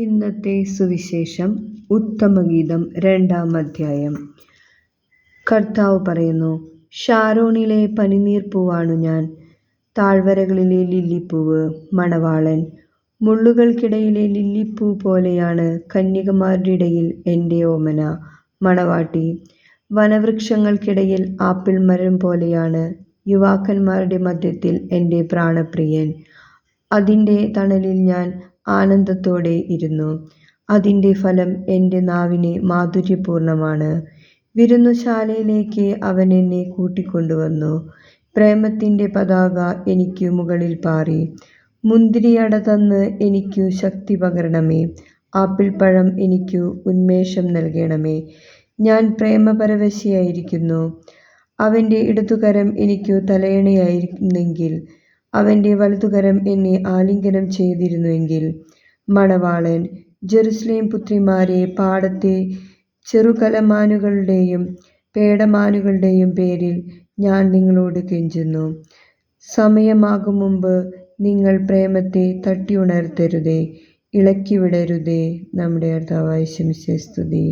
ഇന്നത്തെ സുവിശേഷം ഉത്തമഗീതം രണ്ടാം അധ്യായം. കർത്താവ് പറയുന്നു ഷാരോണിലെ പനിനീർപ്പൂവാണു ഞാൻ. താഴ്വരകളിലെ ലില്ലിപ്പൂവ് മണവാളൻ. മുള്ളുകൾക്കിടയിലെ ലില്ലിപ്പൂ പോലെയാണ് കന്യകമാരുടെ ഇടയിൽ എന്റെ ഓമന മണവാട്ടി. വനവൃക്ഷങ്ങൾക്കിടയിൽ ആപ്പിൾ മരം പോലെയാണ് യുവാക്കന്മാരുടെ മധ്യത്തിൽ എന്റെ പ്രാണപ്രിയൻ. അതിന്റെ തണലിൽ ഞാൻ ആനന്ദത്തോടെ ഇരുന്നു. അതിന്റെ ഫലം എന്റെ നാവിന് മാധുര്യപൂർണമാണ് വിരുന്നുശാലയിലേക്ക് അവൻ എന്നെ കൂട്ടിക്കൊണ്ടുവന്നു. പ്രേമത്തിന്റെ പതാക എനിക്കു മുകളിൽ പാറി. മുന്തിരിയട തന്ന് എനിക്കു ശക്തി പകരണമേ. ആപ്പിൾ പഴം എനിക്കു ഉന്മേഷം നൽകണമേ. ഞാൻ പ്രേമപരവശിയായിരിക്കുന്നു. അവന്റെ ഇടതുകരം എനിക്കു തലയണയായിരുന്നെങ്കിൽ അവന്റെ വലതുകരം എന്നെ ആലിംഗനം ചെയ്തിരുന്നുവെങ്കിൽ മണവാളൻ ജെറുസലേം പുത്രിമാരെ പാടത്തെ ചെറുകലമാനുകളുടെയും പേടമാനുകളുടെയും പേരിൽ ഞാൻ നിങ്ങളോട് കെഞ്ചുന്നു. സമയമാകും മുമ്പ് നിങ്ങൾ പ്രേമത്തെ തട്ടി തട്ടിയുണർത്തരുതേ ഇളക്കിവിടരുതേ നമ്മുടെ കർത്താവായ ശമിശ സ്തുതി.